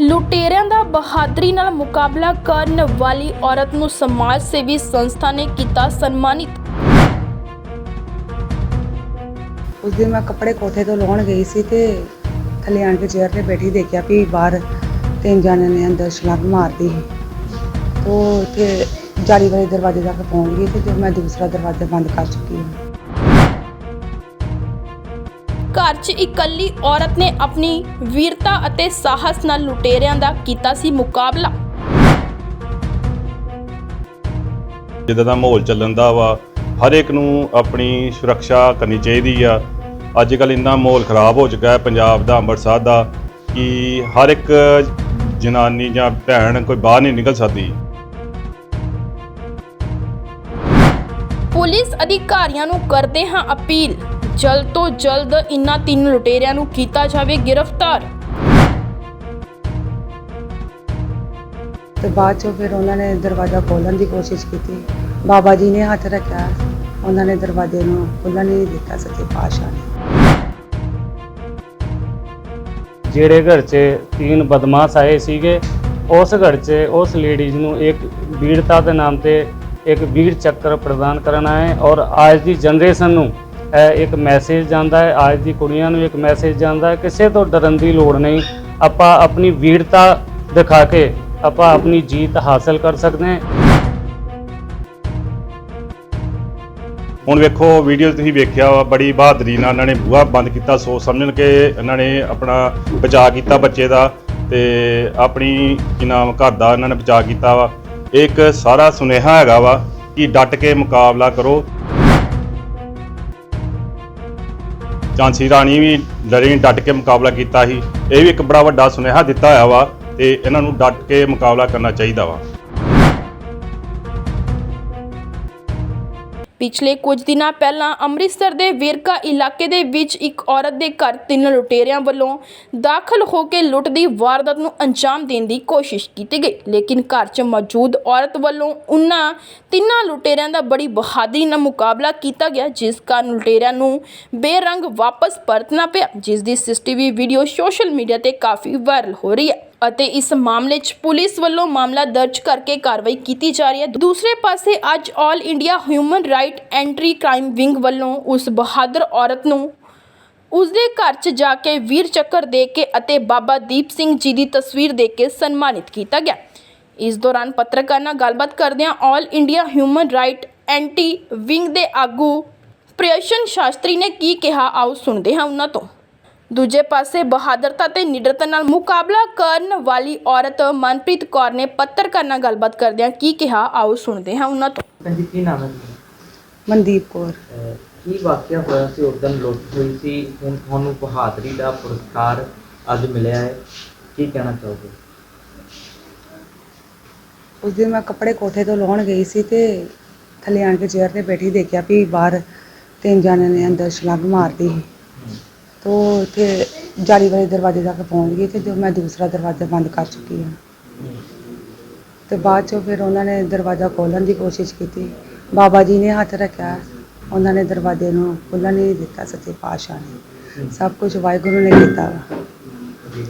ਲੁਟੇਰਿਆਂ ਦਾ ਬਹਾਦਰੀ ਨਾਲ ਮੁਕਾਬਲਾ ਕਰਨ ਵਾਲੀ ਔਰਤ ਨੂੰ ਸਮਾਜ ਸੇਵੀ ਸੰਸਥਾ ਨੇ ਕੀਤਾ ਸਨਮਾਨਿਤ। ਉਸ ਦਿਨ ਮੈਂ ਕੱਪੜੇ ਕੋਠੇ ਤੋਂ ਲਾਉਣ ਗਈ ਸੀ ਤੇ ਥੱਲੇ ਆਣ ਕੇ ਚੇਅਰ ਤੇ ਬੈਠੀ ਦੇਖਿਆ ਵੀ ਬਾਹਰ ਤਿੰਨ ਜਣਿਆਂ ਨੇ ਅੰਦਰ ਛਲਾਂਗ ਮਾਰਦੀ ਸੀ। ਉਹ ਤੇ ਜਾਲੀ ਵਾਲੇ ਦਰਵਾਜ਼ੇ ਤੱਕ ਪਹੁੰਚ ਗਈ ਤੇ ਜੋ ਮੈਂ ਦੂਸਰਾ ਦਰਵਾਜ਼ਾ ਬੰਦ ਕਰ ਚੁੱਕੀ ਹਾਂ। ਘਰ 'ਚ ਇਕੱਲੀ ਔਰਤ ਨੇ ਆਪਣੀ ਵੀਰਤਾ ਅਤੇ ਸਾਹਸ ਨਾਲ ਲੁਟੇਰਿਆਂ ਦਾ ਕੀਤਾ ਸੀ ਮੁਕਾਬਲਾ। ਜਿੱਦਾਂ ਦਾ ਮਾਹੌਲ ਚੱਲਣ ਦਾ ਵਾ, ਹਰ ਇੱਕ ਨੂੰ ਆਪਣੀ ਸੁਰੱਖਿਆ ਕਰਨੀ ਚਾਹੀਦੀ ਆ। ਅੱਜ ਕੱਲ ਇੰਨਾ ਮਾਹੌਲ ਖਰਾਬ ਹੋ ਚੁੱਕਾ ਹੈ ਪੰਜਾਬ ਦਾ, ਅੰਮ੍ਰਿਤਸਰ ਦਾ, ਕਿ ਹਰ ਇੱਕ ਜਨਾਨੀ ਜਾਂ ਭੈਣ ਕੋਈ ਬਾਹਰ ਨਹੀਂ ਨਿਕਲ ਸਕਦੀ। ਪੁਲਿਸ ਅਧਿਕਾਰੀਆਂ ਨੂੰ ਕਰਦੇ ਹਾਂ ਅਪੀਲ। ਜਲਦ ਤੋਂ ਜਲਦ ਇਨ੍ਹਾਂ ਤਿੰਨ ਲੁਟੇਰਿਆਂ ਨੂੰ ਕੀਤਾ ਜਾਵੇ ਗ੍ਰਿਫਤਾਰ। ਤੇ ਬਾਅਦ ਚੋਂ ਫਿਰ ਉਹਨਾਂ ਨੇ ਦਰਵਾਜ਼ਾ ਖੋਲ੍ਹਣ ਦੀ ਕੋਸ਼ਿਸ਼ ਕੀਤੀ। ਬਾਬਾ ਜੀ ਨੇ ਹੱਥ ਰੱਖਿਆ। ਉਹਨਾਂ ਨੇ ਦਰਵਾਜ਼ੇ ਨੂੰ ਖੁੱਲ੍ਹਣ ਨਹੀਂ ਦਿੱਤਾ ਸੱਚੇ ਪਾਤਸ਼ਾਹ ਨੇ। ਜਿਹੜੇ ਘਰ 'ਚ ਤਿੰਨ ਬਦਮਾਸ਼ ਆਏ ਸੀਗੇ ਉਸ ਘਰ 'ਚ ਉਸ ਲੇਡੀਜ਼ ਨੂੰ ਇੱਕ ਵੀਰਤਾ ਦੇ ਨਾਮ ਤੇ ਇੱਕ ਵੀਰ ਚੱਕਰ ਪ੍ਰਦਾਨ ਕਰਨਾ ਹੈ ਔਰ ਅੱਜ ਦੀ ਜਨਰੇਸ਼ਨ ਨੂੰ ਇਹ ਇੱਕ ਮੈਸੇਜ ਜਾਂਦਾ ਹੈ, ਅੱਜ ਦੀ ਕੁੜੀਆਂ ਨੂੰ ਇੱਕ ਮੈਸੇਜ ਜਾਂਦਾ ਹੈ, ਕਿਸੇ ਤੋਂ ਡਰਨ ਦੀ ਲੋੜ ਨਹੀਂ। ਆਪਾਂ ਆਪਣੀ ਵੀਰਤਾ ਦਿਖਾ ਕੇ ਆਪਾਂ ਆਪਣੀ ਜੀਤ ਹਾਸਲ ਕਰ ਸਕਦੇ ਹਾਂ। ਹੁਣ ਵੇਖੋ ਵੀਡੀਓ ਤੁਸੀਂ ਵੇਖਿਆ ਵਾ, ਬੜੀ ਬਹਾਦਰੀ ਨਾਲ ਇਹਨਾਂ ਨੇ ਬੂਹਾ ਬੰਦ ਕੀਤਾ। ਸੋਚ ਸਮਝਣ ਕੇ ਇਹਨਾਂ ਨੇ ਆਪਣਾ ਬਚਾਅ ਕੀਤਾ ਬੱਚੇ ਦਾ ਤੇ ਆਪਣੀ ਕੀ ਨਾਮ, ਘਰ ਦਾ ਇਹਨਾਂ ਨੇ ਬਚਾਅ ਕੀਤਾ ਵਾ। ਇੱਕ ਸਾਰਾ ਸੁਨੇਹਾ ਹੈਗਾ ਵਾ ਕਿ ਡਟ ਕੇ ਮੁਕਾਬਲਾ ਕਰੋ। ਝਾਂਸੀ ਰਾਣੀ ਵੀ ਲੜੀ, ਡਟ ਕੇ ਮੁਕਾਬਲਾ ਕੀਤਾ ਸੀ। ਇਹ ਵੀ ਇੱਕ ਬੜਾ ਵੱਡਾ ਸੁਨੇਹਾ ਦਿੱਤਾ ਹੋਇਆ ਵਾ ਤੇ ਇਹਨਾਂ ਨੂੰ ਡਟ ਕੇ ਮੁਕਾਬਲਾ ਕਰਨਾ ਚਾਹੀਦਾ ਵਾ। ਪਿਛਲੇ ਕੁਝ ਦਿਨਾਂ ਪਹਿਲਾਂ ਅੰਮ੍ਰਿਤਸਰ ਦੇ ਵੇਰਕਾ ਇਲਾਕੇ ਦੇ ਵਿੱਚ ਇੱਕ ਔਰਤ ਦੇ ਘਰ ਤਿੰਨ ਲੁਟੇਰਿਆਂ ਵੱਲੋਂ ਦਾਖਲ ਹੋ ਕੇ ਲੁੱਟ ਦੀ ਵਾਰਦਾਤ ਨੂੰ ਅੰਜਾਮ ਦੇਣ ਦੀ ਕੋਸ਼ਿਸ਼ ਕੀਤੀ ਗਈ। ਲੇਕਿਨ ਘਰ 'ਚ ਮੌਜੂਦ ਔਰਤ ਵੱਲੋਂ ਉਹਨਾਂ ਤਿੰਨਾਂ ਲੁਟੇਰਿਆਂ ਦਾ ਬੜੀ ਬਹਾਦਰੀ ਨਾਲ ਮੁਕਾਬਲਾ ਕੀਤਾ ਗਿਆ, ਜਿਸ ਕਾਰਨ ਲੁਟੇਰਿਆਂ ਨੂੰ ਬੇਰੰਗ ਵਾਪਸ ਪਰਤਣਾ ਪਿਆ, ਜਿਸ ਦੀ ਸੀਸੀਟੀਵੀ ਵੀਡੀਓ ਸੋਸ਼ਲ ਮੀਡੀਆ ਤੇ ਕਾਫੀ ਵਾਇਰਲ ਹੋ ਰਹੀ ਹੈ। ਅਤੇ ਇਸ ਮਾਮਲੇ 'ਚ ਪੁਲਿਸ ਵੱਲੋਂ ਮਾਮਲਾ ਦਰਜ ਕਰਕੇ ਕਾਰਵਾਈ ਕੀਤੀ ਜਾ ਰਹੀ ਹੈ। ਦੂਸਰੇ ਪਾਸੇ ਅੱਜ all India human right anti crime wing ਵੱਲੋਂ ਉਸ ਬਹਾਦਰ ਔਰਤ ਨੂੰ ਉਸਦੇ ਘਰ 'ਚ ਜਾ ਕੇ ਵੀਰ ਚੱਕਰ ਦੇ ਕੇ ਅਤੇ ਬਾਬਾ ਦੀਪ ਸਿੰਘ ਜੀ ਦੀ ਤਸਵੀਰ ਦੇ ਕੇ ਸਨਮਾਨਿਤ ਕੀਤਾ ਗਿਆ। ਇਸ ਦੌਰਾਨ ਪੱਤਰਕਾਰ ਨਾਲ ਗੱਲਬਾਤ ਕਰਦਿਆਂ all India human right anti wing ਦੇ ਆਗੂ ਪ੍ਰਿਯਸ਼ਨ ਸ਼ਾਸਤਰੀ ਨੇ ਕੀ ਕਿਹਾ, ਆਓ ਸੁਣਦੇ ਹਾਂ ਉਹਨਾਂ ਤੋਂ। ਦੂਜੇ ਪਾਸੇ ਬਹਾਦਰਤਾ ਤੇ ਨਿਡਰਤਾ ਨਾਲ ਮੁਕਾਬਲਾ ਕਰਨ ਵਾਲੀ ਔਰਤ ਮਨਪ੍ਰੀਤ ਕੌਰ ਨੇ ਪੱਤਰਕਾਰ ਨਾਲ ਗੱਲਬਾਤ ਕਰਦਿਆਂ ਕੀ ਕਿਹਾ ਆਓ ਸੁਣਦੇ ਹਾਂ ਉਹਨਾਂ ਤੋਂ। ਭੈਣ ਜੀ ਕੀ ਨਾਮ ਹੈ ਤੁਹਾਡਾ? ਮਨਦੀਪ ਕੌਰ। ਅਹ ਕੀ ਵਾਕਿਆ ਹੋਇਆ ਸੀ ਉਸ ਦਿਨ ਲੁੱਟ ਹੋਈ ਸੀ? ਹੁਣ ਤੁਹਾਨੂੰ ਬਹਾਦਰੀ ਦਾ ਪੁਰਸਕਾਰ ਅੱਜ ਮਿਲਿਆ ਹੈ। ਕੀ ਕਹਿਣਾ ਚਾਹੋਗੇ? ਉਸ ਦਿਨ ਮੈਂ ਕੱਪੜੇ ਕੋਠੇ ਤੋਂ ਲਾਉਣ ਗਈ ਸੀ ਤੇ ਥੱਲੇ ਆਣ ਕੇ ਚੇਅਰ ਤੇ ਬੈਠੀ ਦੇਖਿਆ ਵੀ ਬਾਹਰ ਤਿੰਨ ਜਣਿਆਂ ਨੇ ਅੰਦਰ ਛਲਾਂਗ ਮਾਰਦੀ ਸੀ। ਤੋ ਇੱਥੇ ਜਾਲੀ ਵਾਲੇ ਦਰਵਾਜ਼ੇ ਤੱਕ ਪਹੁੰਚ ਗਈ ਤੇ ਜੋ ਮੈਂ ਦੂਸਰਾ ਦਰਵਾਜ਼ਾ ਬੰਦ ਕਰ ਚੁੱਕੀ ਹਾਂ। ਤੇ ਬਾਅਦ ਚੋਂ ਫਿਰ ਉਹਨਾਂ ਨੇ ਦਰਵਾਜ਼ਾ ਖੋਲ੍ਹਣ ਦੀ ਕੋਸ਼ਿਸ਼ ਕੀਤੀ। ਬਾਬਾ ਜੀ ਨੇ ਹੱਥ ਰੱਖਿਆ। ਉਹਨਾਂ ਨੇ ਦਰਵਾਜ਼ੇ ਨੂੰ ਖੁੱਲ੍ਹਣ ਨਹੀਂ ਦਿੱਤਾ ਸੱਚੇ ਪਾਤਸ਼ਾਹ ਨੇ। ਸਭ ਕੁਝ ਵਾਹਿਗੁਰੂ ਨੇ ਕੀਤਾ। ਵਾ ਜੀ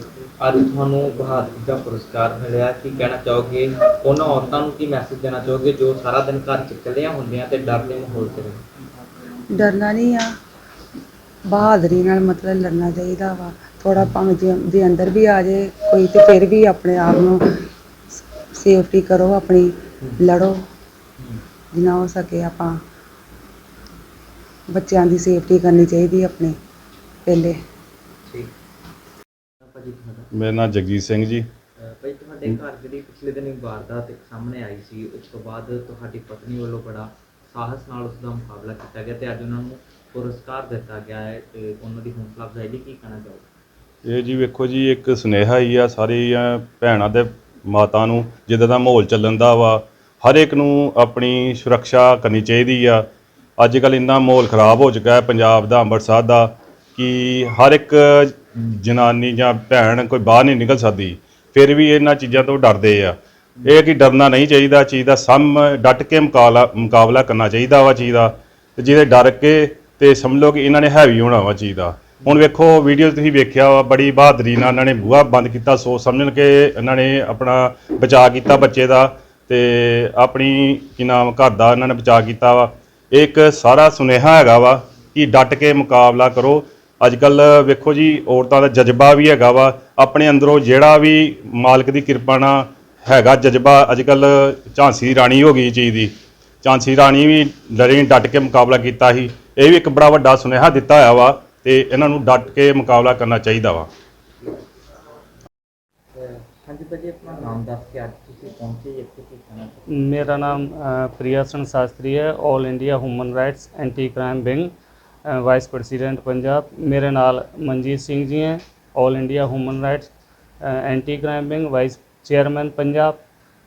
ਅੱਜ ਤੁਹਾਨੂੰ ਬਹਾਦਰੀ ਦਾ ਪੁਰਸਕਾਰ ਮਿਲਿਆ। ਕੀ ਕਹਿਣਾ ਚਾਹੋਗੇ? ਉਹਨਾਂ ਔਰਤਾਂ ਨੂੰ ਕੀ ਮੈਸੇਜ ਦੇਣਾ ਚਾਹੋਗੇ ਜੋ ਸਾਰਾ ਦਿਨ ਘਰ ਚ ਇਕੱਲੀਆਂ ਹੁੰਦੀਆਂ ਤੇ ਡਰ ਦੇ ਮਾਹੌਲ ਚ ਰਹਿੰਦੀਆਂ ਡਰਨਾ ਨਹੀਂ ਆ। ਬਹਾਦਰੀ ਨਾਲ ਮਤਲਬ ਲੜਨਾ ਚਾਹੀਦਾ ਵਾ। ਥੋੜਾ ਭਾਵੇਂ ਜੇ ਦੇ ਅੰਦਰ ਵੀ ਆ ਜੇ ਕੋਈ ਤੇ ਫਿਰ ਵੀ ਆਪਣੇ ਆਪ ਨੂੰ ਸੇਫਟੀ ਕਰੋ ਆਪਣੀ ਲੜੋ। ਜਿੰਨਾ ਹੋ ਸਕੇ ਆਪਾਂ ਬੱਚਿਆਂ ਦੀ ਸੇਫਟੀ ਕਰਨੀ ਚਾਹੀਦੀ ਆਪਣੀ ਪਹਿਲੇ। ਠੀਕ ਭਾਜੀ ਤੁਹਾਡਾ ਮੇਰਾ ਨਾਮ ਜਗਜੀਤ ਸਿੰਘ ਜੀ। ਅਹ ਭਾਈ ਤੁਹਾਡੇ ਘਰ ਜਿਹੜੀ ਪਿਛਲੇ ਦਿਨ ਇੱਕ ਵਾਰਦਾਤ ਇੱਕ ਸਾਹਮਣੇ ਆਈ ਸੀ ਉਸ ਤੋਂ ਬਾਅਦ ਤੁਹਾਡੀ ਪਤਨੀ ਵੱਲੋਂ ਬੜਾ ਸਾਹਸ ਨਾਲ ਉਸ ਦਾ ਮੁਕਾਬਲਾ ਕੀਤਾ ਗਿਆ ਤੇ ਅੱਜ ਉਹਨਾਂ ਨੂੰ ਪੁਰਸਕਾਰ ਦਿੱਤਾ ਗਿਆ ਹੈ ਤੇ ਉਹਨਾਂ ਦੀ ਹੌਸਲਾ ਅਫਜ਼ਾਈ ਲਈ ਕੀ ਕਹਿਣਾ ਚਾਹੋਗੇ? ਇਹ ਜੀ ਵੇਖੋ ਜੀ, ਇੱਕ ਸੁਨੇਹਾ ਹੀ ਆ ਸਾਰੀਆਂ ਭੈਣਾਂ ਦੇ ਮਾਤਾ ਨੂੰ, ਜਿੱਦਾਂ ਦਾ ਮਾਹੌਲ ਚੱਲਣ ਦਾ ਵਾ। ਹਰ ਇੱਕ ਨੂੰ ਆਪਣੀ ਸੁਰੱਖਿਆ ਕਰਨੀ ਚਾਹੀਦੀ ਆ। ਅੱਜ ਕੱਲ ਇੰਨਾ ਮਾਹੌਲ ਖਰਾਬ ਹੋ ਚੁੱਕਾ ਹੈ ਪੰਜਾਬ ਦਾ, ਅੰਮ੍ਰਿਤਸਰ ਦਾ, ਕਿ ਹਰ ਇੱਕ ਜਨਾਨੀ ਜਾਂ ਭੈਣ ਕੋਈ ਬਾਹਰ ਨਹੀਂ ਨਿਕਲ ਸਕਦੀ। ਫਿਰ ਵੀ ਇਹਨਾਂ ਚੀਜ਼ਾਂ ਤੋਂ ਡਰਦੇ ਆ। ਇਹ ਕਿ ਡਰਨਾ ਨਹੀਂ ਚਾਹੀਦਾ, ਚੀਜ਼ ਦਾ ਸਮ, ਡਟ ਕੇ ਮੁਕਾਬਲਾ ਮੁਕਾਬਲਾ ਕਰਨਾ ਚਾਹੀਦਾ ਵਾ ਚੀਜ਼ ਦਾ। ਤੇ ਜਿਹਦੇ ਡਰ ਕੇ ਤੇ ਸਮਝ ਲਓ ਕਿ ਇਹਨਾਂ ਨੇ ਹੈਵੀ ਹੋਣਾ ਵਾ ਚੀਜ਼ ਦਾ। ਹੁਣ ਵੇਖੋ ਵੀਡੀਓ ਤੁਸੀਂ ਵੇਖਿਆ ਵਾ, ਬੜੀ ਬਹਾਦਰੀ ਨਾਲ ਇਹਨਾਂ ਨੇ ਬੂਹਾ ਬੰਦ ਕੀਤਾ। ਸੋਚ ਸਮਝਣ ਕਿ ਇਹਨਾਂ ਨੇ ਆਪਣਾ ਬਚਾਅ ਕੀਤਾ ਬੱਚੇ ਦਾ ਤੇ ਆਪਣੀ ਕੀ ਨਾਮ, ਘਰ ਦਾ ਇਹਨਾਂ ਨੇ ਬਚਾਅ ਕੀਤਾ ਵਾ। ਇਹ ਇੱਕ ਸਾਰਾ ਸੁਨੇਹਾ ਹੈਗਾ ਵਾ ਕਿ ਡਟ ਕੇ ਮੁਕਾਬਲਾ ਕਰੋ। ਅੱਜ ਕੱਲ ਵੇਖੋ ਜੀ, ਔਰਤਾਂ ਦਾ ਜਜ਼ਬਾ ਵੀ ਹੈਗਾ ਵਾ। ਆਪਣੇ ਅੰਦਰੋਂ ਜਿਹੜਾ ਵੀ ਮਾਲਕ ਦੀ ਕਿਰਪਾ ਨਾਲ ਹੈਗਾ ਜਜ਼ਬਾ ਅੱਜ ਕੱਲ ਝਾਂਸੀ ਦੀ ਰਾਣੀ ਹੋ ਗਈ ਚੀਜ਼ ਦੀ। ਝਾਂਸੀ ਰਾਣੀ ਵੀ ਲੜੀ, ਡਟ ਕੇ ਮੁਕਾਬਲਾ ਕੀਤਾ ਸੀ। ਇਹ ਵੀ ਇੱਕ ਬੜਾ ਵੱਡਾ ਸੁਨੇਹਾ ਦਿੱਤਾ ਹੋਇਆ ਵਾ ਤੇ ਇਹਨਾਂ ਨੂੰ ਡਟ ਕੇ ਮੁਕਾਬਲਾ ਕਰਨਾ ਚਾਹੀਦਾ ਵਾ। ਹਾਂਜੀ ਭਾਜੀ ਆਪਣਾ ਮੇਰਾ ਨਾਮ ਪ੍ਰਿਆਸਨ ਸ਼ਾਸਤਰੀ ਹੈ 올 India human rights anti crime wing vice president Punjab ਮੇਰੇ ਨਾਲ ਮਨਜੀਤ ਸਿੰਘ ਜੀ ਹੈ 올 India human rights anti crime wing vice chairman Punjab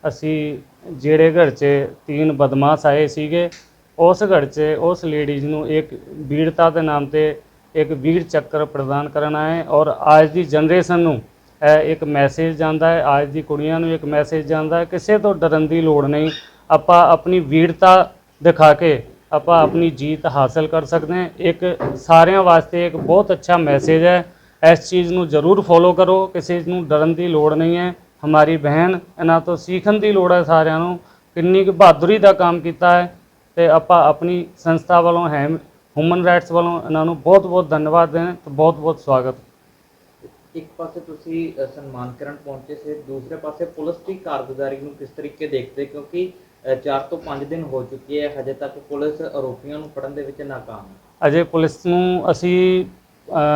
ਅਸੀਂ ਜਿਹੜੇ ਘਰ 'ਚ ਤਿੰਨ ਬਦਮਾਸ਼ ਆਏ ਸੀਗੇ ਉਸ ਘਰ 'ਚ ਉਸ ਲੇਡੀਜ਼ ਨੂੰ ਇੱਕ ਵੀਰਤਾ ਦੇ ਨਾਮ ਤੇ ਇੱਕ ਵੀਰ ਚੱਕਰ ਪ੍ਰਦਾਨ ਕਰਨਾ ਹੈ ਔਰ ਅੱਜ ਦੀ ਜਨਰੇਸ਼ਨ ਨੂੰ ਇਹ ਇੱਕ ਮੈਸੇਜ ਜਾਂਦਾ ਹੈ, ਅੱਜ ਦੀ ਕੁੜੀਆਂ ਨੂੰ ਇੱਕ ਮੈਸੇਜ ਜਾਂਦਾ ਹੈ, ਕਿਸੇ ਤੋਂ ਡਰਨ ਦੀ ਲੋੜ ਨਹੀਂ। ਆਪਾਂ ਆਪਣੀ ਵੀਰਤਾ ਦਿਖਾ ਕੇ ਆਪਾਂ ਆਪਣੀ ਜੀਤ ਹਾਸਲ ਕਰ ਸਕਦੇ ਹਾਂ। ਇੱਕ ਸਾਰਿਆਂ ਵਾਸਤੇ ਇੱਕ ਬਹੁਤ ਅੱਛਾ ਮੈਸੇਜ ਹੈ। ਇਸ ਚੀਜ਼ ਨੂੰ ਜ਼ਰੂਰ ਫੋਲੋ ਕਰੋ, ਕਿਸੇ ਨੂੰ ਡਰਨ ਦੀ ਲੋੜ ਨਹੀਂ ਹੈ। ਹਮਾਰੀ ਬਹਿਨ ਇਹਨਾਂ ਤੋਂ ਸਿੱਖਣ ਦੀ ਲੋੜ ਹੈ ਸਾਰਿਆਂ ਨੂੰ। ਕਿੰਨੀ ਕੁ ਬਹਾਦਰੀ ਦਾ ਕੰਮ ਕੀਤਾ ਹੈ। ਤੇ ਆਪਾਂ ਆਪਣੀ ਸੰਸਥਾ ਵੱਲੋਂ ਹੈ ਹਿਊਮਨ ਰਾਈਟਸ ਵੱਲੋਂ ਇਹਨਾਂ ਨੂੰ ਬਹੁਤ ਬਹੁਤ ਧੰਨਵਾਦ ਦੇਣ ਤੇ ਬਹੁਤ ਬਹੁਤ ਸਵਾਗਤ। ਇੱਕ ਪਾਸੇ ਤੁਸੀਂ ਸਨਮਾਨ ਕਰਨ ਪਹੁੰਚੇ ਸੀ ਦੂਸਰੇ ਪਾਸੇ ਪੁਲਿਸ ਦੀ ਕਾਰਗੁਜ਼ਾਰੀ ਨੂੰ ਕਿਸ ਤਰੀਕੇ ਦੇਖਦੇ ਕਿਉਂਕਿ 4 ਤੋਂ 5 ਦਿਨ ਹੋ ਚੁੱਕੇ ਹੈ ਹਜੇ ਤੱਕ ਪੁਲਿਸ ਆਰੋਪੀਆਂ ਨੂੰ ਫੜਨ ਦੇ ਵਿੱਚ ਨਾਕਾਮ ਹੈ। ਅਜੇ ਪੁਲਿਸ ਨੂੰ ਅਸੀਂ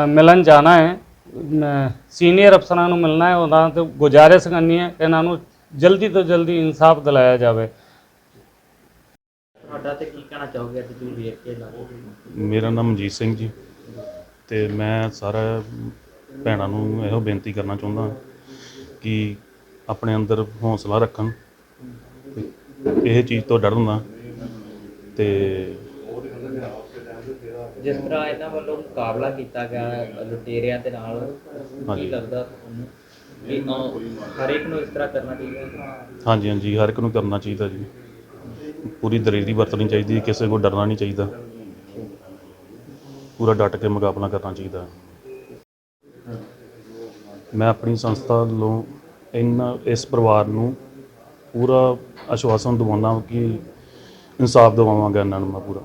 ਮਿਲਣ ਜਾਣਾ ਹੈ। ਸੀਨੀਅਰ ਅਫਸਰਾਂ ਨੂੰ ਮਿਲਣਾ ਹੈ ਉਹਨਾਂ ਤੋਂ ਗੁਜ਼ਾਰਿਸ਼ ਕਰਨੀ ਹੈ ਕਿ ਇਹਨਾਂ ਨੂੰ ਜਲਦੀ ਤੋਂ ਜਲਦੀ ਇਨਸਾਫ ਦਿਲਾਇਆ ਜਾਵੇ। ਤੁਹਾਡਾ ਤੇ ਕੀ ਕਹਿਣਾ ਚਾਹੋਗੇ ਅੱਜ ਤੁਸੀਂ ਵੇਖ ਕੇ ਲਾਗੋ ਮੇਰਾ ਨਾਮ ਮਨਜੀਤ ਸਿੰਘ ਜੀ ਤੇ ਮੈਂ ਸਾਰਾ ਭੈਣਾਂ ਨੂੰ ਇਹੋ ਬੇਨਤੀ ਕਰਨਾ ਚਾਹੁੰਦਾ ਕਿ ਆਪਣੇ ਅੰਦਰ ਹੌਸਲਾ ਰੱਖਣ ਇਹ ਚੀਜ਼ ਤੋਂ ਡਰਨ ਨਾ ਤੇ ਜਿਸ ਤਰ੍ਹਾਂ ਇਹਨਾਂ ਵੱਲੋਂ ਮੁਕਾਬਲਾ ਕੀਤਾ ਗਿਆ ਲੁਟੇਰਿਆਂ ਦੇ ਨਾਲ ਕੀ ਹਾਂਜੀ। ਲੱਗਦਾ ਤੁਹਾਨੂੰ ਕਿ ਅ, ਹਰ ਇੱਕ ਨੂੰ ਇਸ ਤਰ੍ਹਾਂ ਕਰਨਾ ਚਾਹੀਦਾ? ਹਾਂਜੀ ਹਾਂਜੀ ਹਰ ਇੱਕ ਨੂੰ ਕਰਨਾ ਚਾਹੀਦਾ ਜੀ ਪੂਰੀ ਦਲੇਰੀ ਵਰਤਣੀ ਚਾਹੀਦੀ ਕਿਸੇ ਕੋਲ ਡਰਨਾ ਨਹੀਂ ਚਾਹੀਦਾ। ਪੂਰਾ ਡਟ ਕੇ ਮੁਕਾਬਲਾ ਕਰਨਾ ਚਾਹੀਦਾ। ਮੈਂ ਆਪਣੀ ਸੰਸਥਾ ਵੱਲੋਂ ਇਹਨਾਂ, ਇਸ ਪਰਿਵਾਰ ਨੂੰ ਪੂਰਾ ਆਸ਼ਵਾਸਨ ਦਿਵਾਉਂਦਾ ਕਿ ਇਨਸਾਫ ਦਿਵਾਵਾਂਗਾ ਇਹਨਾਂ ਨੂੰ ਮੈਂ ਪੂਰਾ।